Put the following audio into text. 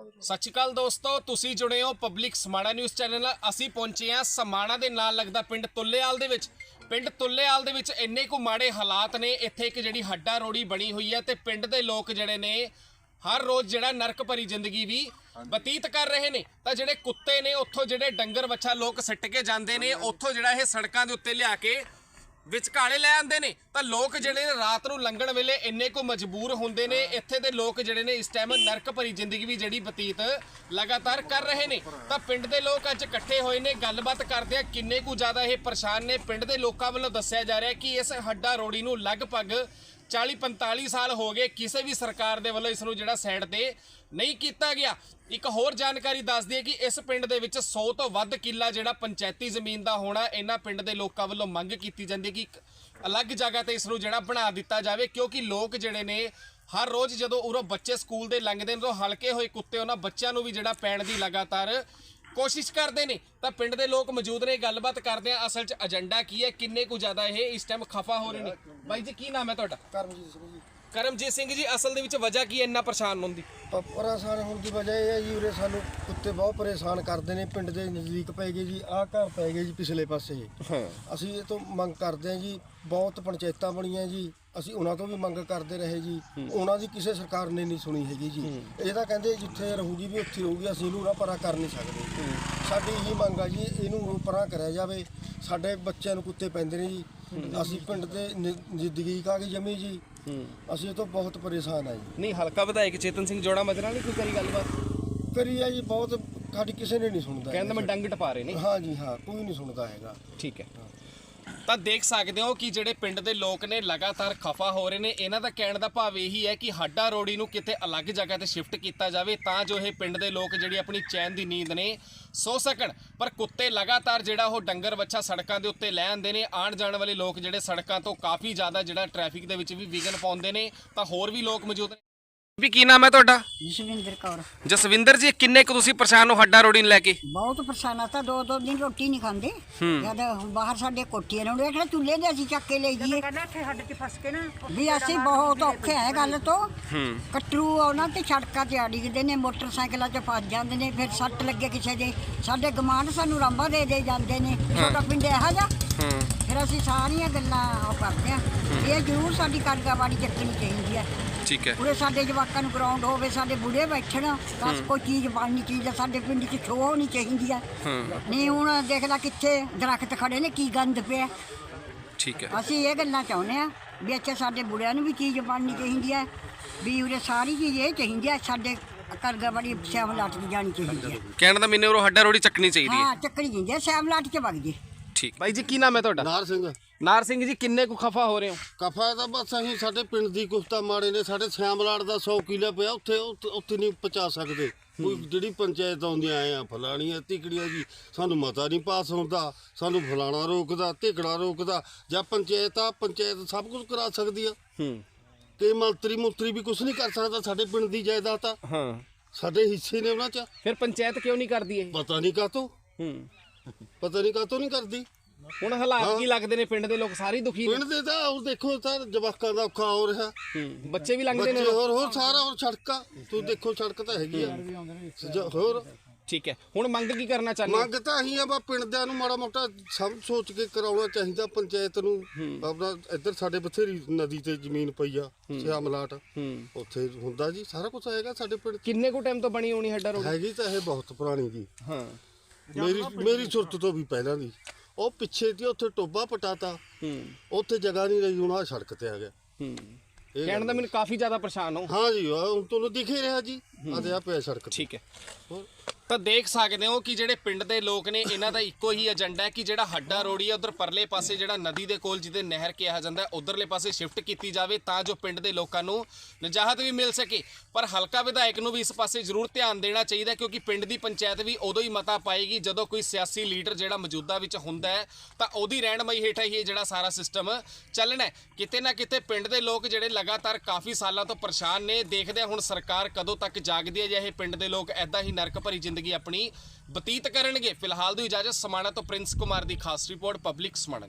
ਸਤਿ ਸ਼੍ਰੀ ਅਕਾਲ ਦੋਸਤੋ ਤੁਸੀਂ ਜੁੜੇ ਹੋ ਪਬਲਿਕ ਸਮਾਣਾ ਨਿਊਜ਼ ਚੈਨਲ ਨਾਲ ਅਸੀਂ ਪਹੁੰਚੇ ਹਾਂ ਸਮਾਣਾ ਦੇ ਨਾਲ ਲੱਗਦਾ ਪਿੰਡ ਤੁੱਲੇਵਾਲ ਦੇ ਵਿੱਚ। ਪਿੰਡ ਤੁੱਲੇਵਾਲ ਦੇ ਵਿੱਚ ਇੰਨੇ ਕੁ ਮਾੜੇ ਹਾਲਾਤ ਨੇ ਇੱਥੇ ਇੱਕ ਜਿਹੜੀ ਹੱਡਾ ਰੋੜੀ ਬਣੀ ਹੋਈ ਹੈ ਤੇ ਪਿੰਡ ਦੇ ਲੋਕ ਜਿਹੜੇ ਨੇ ਹਰ ਰੋਜ਼ ਜਿਹੜਾ ਨਰਕ ਭਰੀ ਜ਼ਿੰਦਗੀ ਵੀ ਬਤੀਤ ਕਰ ਰਹੇ ਨੇ। ਤਾਂ ਜਿਹੜੇ ਕੁੱਤੇ ਨੇ ਉੱਥੋਂ ਜਿਹੜੇ ਡੰਗਰ ਵੱਛਾ ਲੋਕ ਸਿੱਟ ਕੇ ਜਾਂਦੇ ਨੇ ਉੱਥੋਂ ਜਿਹੜਾ ਇਹ ਸੜਕਾਂ ਦੇ ਉੱਤੇ ਲਿਆ ਕੇ ਵਿਚਕਾਲੇ ਲੈ ਆਉਂਦੇ ਨੇ। ਤਾਂ ਲੋਕ ਜਿਹੜੇ ਨੇ ਰਾਤ ਨੂੰ ਲੰਘਣ ਵੇਲੇ ਇੰਨੇ ਕੋ ਮਜਬੂਰ ਹੁੰਦੇ ਨੇ। ਇੱਥੇ ਦੇ ਲੋਕ ਜਿਹੜੇ ਨੇ ਇਸ ਟਾਈਮ ਨਰਕ ਭਰੀ ਜ਼ਿੰਦਗੀ ਵੀ ਜਿਹੜੀ ਬਤੀਤ ਲਗਾਤਾਰ ਕਰ ਰਹੇ ਨੇ। ਤਾਂ ਪਿੰਡ ਦੇ ਲੋਕ ਅੱਜ ਇਕੱਠੇ ਹੋਏ ਨੇ ਗੱਲਬਾਤ ਕਰਦੇ ਆ। ਕਿੰਨੇ ਕੁ ਜ਼ਿਆਦਾ ਇਹ ਪਰੇਸ਼ਾਨ ਨੇ। ਪਿੰਡ ਦੇ ਲੋਕਾਂ ਵੱਲੋਂ ਦੱਸਿਆ ਜਾ ਰਿਹਾ ਕਿ ਇਸ ਹੱਡਾ ਰੋੜੀ ਨੂੰ ਲਗਭਗ 40 45 ਸਾਲ ਹੋ ਗਏ। ਕਿਸੇ ਵੀ ਸਰਕਾਰ ਦੇ ਵੱਲੋਂ ਇਸ ਨੂੰ ਜਿਹੜਾ ਸਾਈਡ ਤੇ ਨਹੀਂ ਕੀਤਾ ਗਿਆ। ਇੱਕ ਹੋਰ ਜਾਣਕਾਰੀ ਦੱਸਦੀ ਹੈ ਕਿ ਇਸ ਪਿੰਡ ਦੇ ਵਿੱਚ 100 ਤੋਂ ਵੱਧ ਕਿੱਲਾ ਜਿਹੜਾ ਪੰਚਾਇਤੀ ਜ਼ਮੀਨ ਦਾ ਹੋਣਾ, ਇਹਨਾਂ ਪਿੰਡ ਦੇ ਲੋਕਾਂ ਵੱਲੋਂ ਮੰਗ ਕੀਤੀ ਜਾਂਦੀ ਹੈ ਕਿ ਇੱਕ ਅਲੱਗ ਜਗ੍ਹਾ ਤੇ ਇਸ ਨੂੰ ਜਿਹੜਾ ਬਣਾ ਦਿੱਤਾ ਜਾਵੇ, ਕਿਉਂਕਿ ਲੋਕ ਜਿਹੜੇ ਨੇ ਹਰ ਰੋਜ਼ ਜਦੋਂ ਉਰੋਂ ਬੱਚੇ ਸਕੂਲ ਦੇ ਲੰਘਦੇ ਨੇ ਤਾਂ ਹਲਕੇ ਹੋਏ ਕੁੱਤੇ ਉਹਨਾਂ ਬੱਚਿਆਂ ਨੂੰ ਵੀ ਜਿਹੜਾ ਪੈਣ ਦੀ ਲਗਾਤਾਰ ਕੋਸ਼ਿਸ਼ ਕਰਦੇ ਨੇ। ਤਾਂ ਪਿੰਡ ਦੇ ਲੋਕ ਮੌਜੂਦ ਨੇ, ਗੱਲਬਾਤ ਕਰਦੇ ਆ, ਅਸਲ 'ਚ ਏਜੰਡਾ ਕੀ ਹੈ, ਕਿੰਨੇ ਕੁ ਜ਼ਿਆਦਾ ਇਹ ਇਸ ਟਾਈਮ ਖਫਾ ਹੋ ਰਹੇ ਨੇ? ਬਾਈ ਜੀ, ਕੀ ਨਾਮ ਹੈ ਤੁਹਾਡਾ? ਕਰਮਜੀਤ ਸਿੰਘ ਜੀ। ਕਰਮਜੀਤ ਸਿੰਘ ਜੀ ਅਸਲ ਦੇ ਵਿੱਚ ਵਜ੍ਹਾ ਕੀ ਹੈ ਇੰਨਾ ਪਰੇਸ਼ਾਨ ਹੋਣ ਦੀ? ਪ- ਪਰੇਸ਼ਾਨ ਹੋਣ ਦੀ ਵਜ੍ਹਾ ਇਹ ਹੈ ਜੀ ਉਰੇ ਸਾਨੂੰ ਕੁੱਤੇ ਬਹੁਤ ਪਰੇਸ਼ਾਨ ਕਰਦੇ ਨੇ ਪਿੰਡ ਦੇ ਨਜ਼ਦੀਕ ਪੈ ਗਏ ਜੀ ਆਹ ਘਰ ਪੈ ਗਏ ਜੀ ਪਿਛਲੇ ਪਾਸੇ। ਹਾਂ। ਅਸੀਂ ਇਹ ਤੋਂ ਮੰਗ ਕਰਦੇ ਹਾਂ ਜੀ ਬਹੁਤ ਪੰਚਾਇਤਾਂ ਬਣੀਆਂ ਜੀ ਅਸੀਂ ਉਹਨਾਂ ਤੋਂ ਵੀ ਮੰਗ ਕਰਦੇ ਰਹੇ ਜੀ। ਉਹਨਾਂ ਦੀ ਕਿਸੇ ਸਰਕਾਰ ਨੇ ਨਹੀਂ ਸੁਣੀ ਹੈਗੀ ਜੀ। ਇਹ ਤਾਂ ਕਹਿੰਦੇ ਜਿੱਥੇ ਰਹੂਗੀ ਵੀ ਉੱਥੇ ਰਹੂਗੀ ਅਸੀਂ ਇਹਨੂੰ ਨਾ ਪਰਾਂ ਕਰ ਨਹੀਂ ਸਕਦੇ। ਸਾਡੀ ਇਹੀ ਮੰਗ ਆ ਜੀ ਇਹਨੂੰ ਪਰਾਂ ਕਰਿਆ ਜਾਵੇ। ਸਾਡੇ ਬੱਚਿਆਂ ਨੂੰ ਕੁੱਤੇ ਪੈਂਦੇ ਨੇ ਜੀ। ਅਸੀਂ ਪਿੰਡ ਦੇ ਨ- ਜ਼ਿੰਦਗੀ ਕਾ ਗਈ ਜਮੀ ਜੀ। ਅਸੀਂ ਤੋਂ ਬਹੁਤ ਪਰੇਸ਼ਾਨ ਆ ਜੀ। ਨਹੀਂ ਹਲਕਾ ਵਿਧਾਇਕ ਚੇਤਨ ਸਿੰਘ ਜੋੜਾ ਮਜਰਾ ਨਹੀਂ ਕੋਈ ਕਰੀ ਗੱਲਬਾਤ? ਕਰੀ ਆ ਜੀ ਬਹੁਤ ਸਾਡੀ ਕਿਸੇ ਨੇ ਨਹੀਂ ਸੁਣਦਾ ਕਹਿੰਦਾ ਮੈਂ ਡੰਗ ਟਪਾ ਰਹੇ ਨੇ। ਹਾਂ ਜੀ ਹਾਂ ਕੋਈ ਨਹੀਂ ਸੁਣਦਾ ਹੈਗਾ। ਠੀਕ ਹੈ। ਤਾਂ ਦੇਖ ਸਕਦੇ ਹੋ ਕਿ ਜਿਹੜੇ ਪਿੰਡ ਦੇ ਲੋਕ ਨੇ ਲਗਾਤਾਰ ਖਫਾ ਹੋ ਰਹੇ ਨੇ। ਇਹਨਾਂ ਦਾ ਕਹਿਣ ਦਾ ਭਾਵ ਇਹੀ ਹੈ ਕਿ ਹੱਡਾ ਰੋੜੀ ਨੂੰ ਕਿਤੇ ਅਲੱਗ ਜਗ੍ਹਾ ਤੇ ਸ਼ਿਫਟ ਕੀਤਾ ਜਾਵੇ ਤਾਂ ਜੋ ਇਹ ਪਿੰਡ ਦੇ ਲੋਕ ਜਿਹੜੀ ਆਪਣੀ ਚੈਨ ਦੀ ਨੀਂਦ ਨੇ ਸੋ ਸਕਣ। ਪਰ ਕੁੱਤੇ ਲਗਾਤਾਰ ਜਿਹੜਾ ਉਹ ਡੰਗਰ ਵੱਛਾ ਸੜਕਾਂ ਦੇ ਉੱਤੇ ਲੈ ਆਉਂਦੇ ਨੇ। ਆਣ ਜਾਣ ਵਾਲੇ ਲੋਕ ਜਿਹੜੇ ਸੜਕਾਂ ਤੋਂ ਕਾਫੀ ਜ਼ਿਆਦਾ ਜਿਹੜਾ ਟ੍ਰੈਫਿਕ ਦੇ ਵਿੱਚ ਵੀ ਵਿਘਨ ਪਾਉਂਦੇ ਨੇ। ਤਾਂ ਹੋਰ ਵੀ ਲੋਕ ਮੌਜੂਦ ਨੇ। ਵੀ ਕੀ ਨਾਮ ਹੈ ਤੁਹਾਡਾ? ਜਸਵਿੰਦਰ ਕੌਰ। ਜਸਵਿੰਦਰ ਜੀ ਕਿੰਨੇ ਕੁ ਤੁਸੀਂ ਪਰੇਸ਼ਾਨ ਹੋ ਹੱਡਾ ਰੋੜੀ ਨੂੰ ਲੈ ਕੇ? ਬਹੁਤ ਪਰੇਸ਼ਾਨ ਆ ਤਾਂ ਦੋ ਦੋ ਦਿਨ ਰੋਟੀ ਨਹੀਂ ਖਾਂਦੇ। ਜਦ ਬਾਹਰ ਸਾਡੇ ਕੋਠੀਆਂ ਨੂੰ ਦੇਖਣਾ ਚੁੱਲ੍ਹੇ ਦੇ ਅਸੀਂ ਚੱਕ ਕੇ ਲੈ ਜੀਏ ਕਹਿੰਦਾ ਇੱਥੇ ਹੱਡ 'ਚ ਫਸ ਕੇ ਨਾ ਵੀ ਅਸੀਂ ਬਹੁਤ ਔਖੇ ਆ ਗੱਲ ਤੋਂ। ਕਟਰੂ ਉਹਨਾਂ ਤੇ ਸੜਕਾਂ ਤੇ ਅੜੀਦੇ ਨੇ ਮੋਟਰਸਾਈਕਲਾਂ 'ਚ ਫਸ ਜਾਂਦੇ ਨੇ ਫਿਰ ਸੱਟ ਲੱਗੇ ਕਿਸੇ ਦੇ। ਸਾਡੇ ਗਮਾਂਡ ਸਾਨੂੰ ਰਾਂਬਾ ਦੇ ਦੇ ਜਾਂਦੇ ਨੇ। ਛੋਟਾ ਪਿੰਡ ਇਹੋ ਜਿਹਾ? ਫਿਰ ਅਸੀਂ ਸਾਰੀਆਂ ਗੱਲਾਂ ਉਹ ਕਰਦੇ ਆ ਇਹ ਜ਼ਰੂਰ ਸਾਡੀ ਕਾਰਗਵਾੜੀ ਚੱਕਣੀ ਚਾਹੀਦੀ ਹੈ। ਠੀਕ ਹੈ। ਉਰੇ ਸਾਡੇ ਜਵਾਕਾਂ ਨੂੰ ਗਰਾਊਂਡ ਹੋਵੇ ਸਾਡੇ ਬੁੜੇ ਬੈਠਣ ਬਸ ਕੋਈ ਚੀਜ਼ ਬਣਨੀ ਚੀਜ਼ ਆ, ਸਾਡੇ ਪਿੰਡ 'ਚ ਸ਼ੋਅ ਹੋਣੀ ਚਾਹੀਦੀ ਆ ਨਹੀਂ ਹੁਣ ਦੇਖ ਲੈ ਕਿੱਥੇ ਦਰਖਤ ਖੜੇ ਨੇ ਕੀ ਗੰਦ ਪਿਆ। ਠੀਕ ਹੈ। ਅਸੀਂ ਇਹ ਗੱਲਾਂ ਚਾਹੁੰਦੇ ਆ ਵੀ ਇੱਥੇ ਸਾਡੇ ਬੁੜਿਆਂ ਨੂੰ ਵੀ ਚੀਜ਼ ਬਣਨੀ ਚਾਹੀਦੀ ਹੈ ਵੀ ਉਰੇ ਸਾਰੀ ਚੀਜ਼ ਇਹ ਚਾਹੀਦੀ ਹੈ ਸਾਡੇ ਕਰਗਾ ਬੜੀ ਸ਼ਾਮ ਲਾਟ ਦੀ ਜਾਣੀ ਚਾਹੀਦੀ ਹੈ। ਕਹਿਣ ਦਾ ਮੈਨੂੰ ਉਹ ਹੱਡਾ ਰੋੜੀ ਚੱਕਣੀ ਚਾਹੀਦੀ ਹੈ। ਹਾਂ ਚੱਕਣੀ ਚਾਹੀਦੀ ਹੈ ਸ਼ਾਮ ਲਾਟ ਚ ਵਗ ਜੇ। ਠੀਕ। ਬਾਈ ਜੀ ਕੀ ਨਾਮ ਹੈ ਤੁਹਾਡਾ? ਨਾਰ ਸਿੰਘ। ਨਾਰ ਸਿੰਘ ਜੀ ਕਿੰਨੇ ਕੁ ਖਫਾ ਹੋ ਰਹੇ ਹੋ? ਕਫਾ ਤਾਂ ਬਸ ਅਸੀਂ ਸਾਡੇ ਪਿੰਡ ਦੀ ਕੁਫਤਾ ਮਾੜੇ ਨੇ ਸਾਡੇ ਸਿਆਮਲਾੜ ਦਾ 100 ਕਿੱਲਾ ਪਿਆ ਉੱਥੇ ਉੱਥੇ- ਉੱਥੇ ਨਹੀਂ ਪਹੁੰਚਾ ਸਕਦੇ। ਕੋਈ ਜਿਹੜੀ ਪੰਚਾਇਤ ਆਉਂਦੀਆਂ ਆਏ ਆ ਫਲਾਣੀਆਂ ਤਿਕੜੀਆਂ ਜੀ? ਸਾਨੂੰ ਮਤਾ ਨਹੀਂ ਪਾਸ ਹੁੰਦਾ ਸਾਨੂੰ ਫਲਾਣਾ ਰੋਕਦਾ ਤਿਕੜਾ ਰੋਕਦਾ ਜਾਂ ਪੰਚਾਇਤ ਆ ਪੰਚਾਇਤ ਸਭ ਕੁਝ ਕਰਾ ਸਕਦੀ ਆ। ਹੂੰ। ਤੇ ਮੰਤਰੀ ਮੁੰਤਰੀ ਵੀ ਕੁਝ ਨਹੀਂ ਕਰ ਸਕਦਾ ਸਾਡੇ ਪਿੰਡ ਦੀ ਜਾਇਦਾਦ ਆ। ਹਾਂ। ਸਾਡੇ ਹਿੱਸੇ ਨੇ ਉਹਨਾਂ 'ਚ। ਫਿਰ ਪੰਚਾਇਤ ਕਿਉਂ ਨਹੀਂ ਕਰਦੀ ਇਹ? ਪਤਾ ਨਹੀਂ ਕਾਤੋਂ ਹੂੰ। ਪਤਾ ਨਹੀਂ ਕਾਤੋਂ ਨਹੀਂ ਕਰਦੀ। ਹੁਣ ਹਾਲਾਤ ਕੀ ਲੱਗਦੇ ਨੇ ਪਿੰਡ ਦੇ ਲੋਕ ਸਾਰੇ ਦੁਖੀ ਨੇ? ਪਿੰਡ ਦੇ ਤਾਂ ਉਹ ਦੇਖੋ ਸਰ ਜਵਾਕਾਂ ਦਾ ਔਖਾ ਹੋ ਰਿਹਾ। ਹੂੰ ਬੱਚੇ ਵੀ ਲੰਘਦੇ ਨੇ ਬੱਚੇ ਹੋਰ ਹੋਰ ਸਾਰਾ ਹੋਰ ਸੜਕਾਂ। ਤੂੰ ਦੇਖੋ ਸੜਕ ਤਾਂ ਹੈਗੀ ਆ। ਹੋਰ? ਠੀਕ ਹੈ ਹੁਣ ਮੰਗ ਕੀ ਕਰਨਾ ਚਾਹੁੰਦੇ ਹੋ? ਮੰਗ ਤਾਂ ਅਸੀਂ ਆ ਬਾ ਪਿੰਡਿਆਂ ਨੂੰ ਮਾੜਾ ਮੋਟਾ ਸਭ ਸੋਚ ਕੇ ਕਰਾਉਣਾ ਚਾਹੀਦਾ ਪੰਚਾਇਤ ਨੂੰ। ਆਪਣਾ ਇੱਧਰ ਸਾਡੇ ਬਥੇਰੀ ਨਦੀ ਤੇ ਜ਼ਮੀਨ ਪਈ ਆ ਸਿਆਮਲਾਟ ਹੂੰ। ਉੱਥੇ ਹੁੰਦਾ ਜੀ ਸਾਰਾ ਕੁਝ ਹੈਗਾ ਸਾਡੇ ਪਿੰਡ 'ਚ। ਕਿੰਨੇ ਕੁ ਟਾਈਮ ਤੋਂ ਬਣੀ ਹੋਣੀ ਹੱਡਾ ਰੋਡ? ਹੈਗੀ ਤਾਂ ਇਹ ਬਹੁਤ ਪੁਰਾਣੀ ਜੀ। ਹਾਂ। ਮੇਰੀ ਮੇਰੀ ਸੁਰਤ ਤੋਂ ਵੀ ਪਹਿਲਾਂ ਦੀ। ਉਹ ਪਿੱਛੇ ਦੀ ਉੱਥੇ ਟੋਬਾ ਪਟਾਤਾ। ਹੂੰ। ਉੱਥੇ ਜਗ੍ਹਾ ਨਹੀਂ ਰਹੀ ਹੁਣ ਆਹ ਸੜਕ ਤੇ ਆ ਗਿਆ। ਹੂੰ। ਇਹ ਕਹਿਣ ਦਾ ਮੈਨੂੰ ਕਾਫੀ ਜ਼ਿਆਦਾ ਪਰੇਸ਼ਾਨ ਹੋ ਹਾਂ ਜੀ ਹੁਣ ਤੁਹਾਨੂੰ ਦਿਖ ਹੀ ਰਿਹਾ ਜੀ। ਆ ਤੇ ਆ ਪਿਆ ਸੜਕ ਤੇ। ਠੀਕ ਹੈ। ਹੋਰ। ਤਾਂ ਦੇਖ ਸਕਦੇ ਹੋ ਕਿ ਜਿਹੜੇ ਪਿੰਡ ਦੇ ਲੋਕ ਨੇ ਇਹਨਾਂ ਦਾ ਇੱਕੋ ਹੀ ਏਜੰਡਾ ਹੈ ਕਿ ਜਿਹੜਾ ਹੱਡਾ ਰੋੜੀ ਹੈ ਉਧਰ ਪਰਲੇ ਪਾਸੇ ਜਿਹੜਾ ਨਦੀ ਦੇ ਕੋਲ ਜਿਹਦੇ ਨਹਿਰ ਕਿਹਾ ਜਾਂਦਾ ਹੈ ਉਧਰਲੇ ਪਾਸੇ ਸ਼ਿਫਟ ਕੀਤੀ ਜਾਵੇ ਤਾਂ ਜੋ ਪਿੰਡ ਦੇ ਲੋਕਾਂ ਨੂੰ ਨਜਾਹਤ ਵੀ ਮਿਲ ਸਕੇ। ਪਰ ਹਲਕਾ ਵਿਧਾਇਕ ਨੂੰ ਵੀ ਇਸ ਪਾਸੇ ਜ਼ਰੂਰ ਧਿਆਨ ਦੇਣਾ ਚਾਹੀਦਾ ਕਿਉਂਕਿ ਪਿੰਡ ਦੀ ਪੰਚਾਇਤ ਵੀ ਉਦੋਂ ਹੀ ਮਤਾ ਪਾਏਗੀ ਜਦੋਂ ਕੋਈ ਸਿਆਸੀ ਲੀਡਰ ਜਿਹੜਾ ਮੌਜੂਦਾ ਵਿੱਚ ਹੁੰਦਾ ਹੈ ਤਾਂ ਉਹਦੀ ਰਹਿਨਮਈ ਹੇਠਾਂ ਹੀ ਇਹ ਜਿਹੜਾ ਸਾਰਾ ਸਿਸਟਮ ਚੱਲਣਾ ਹੈ। ਕਿਤੇ ਨਾ ਕਿਤੇ ਪਿੰਡ ਦੇ ਲੋਕ ਜਿਹੜੇ ਲਗਾਤਾਰ ਕਾਫੀ ਸਾਲਾਂ ਤੋਂ ਪਰੇਸ਼ਾਨ ਨੇ ਦੇਖਦੇ ਹਾਂ ਹੁਣ ਸਰਕਾਰ ਕਦੋਂ ਤੱਕ ਜਾਗਦੀ ਹੈ ਪਿੰਡ ਦੇ ਲੋਕ ਐਦਾਂ ਹੀ ਨਰਕ ਭਰੀ ਜ਼ਿੰਦਗੀ ਆਪਣੀ ਬਤੀਤ ਕਰਨਗੇ। ਫਿਲਹਾਲ ਦੀ ਇਜਾਜ਼ਤ ਸਮਾਣਾ ਤੋਂ ਪ੍ਰਿੰਸ ਕੁਮਾਰ ਦੀ ਖਾਸ ਰਿਪੋਰਟ, ਪਬਲਿਕ ਸਮਾਣਾ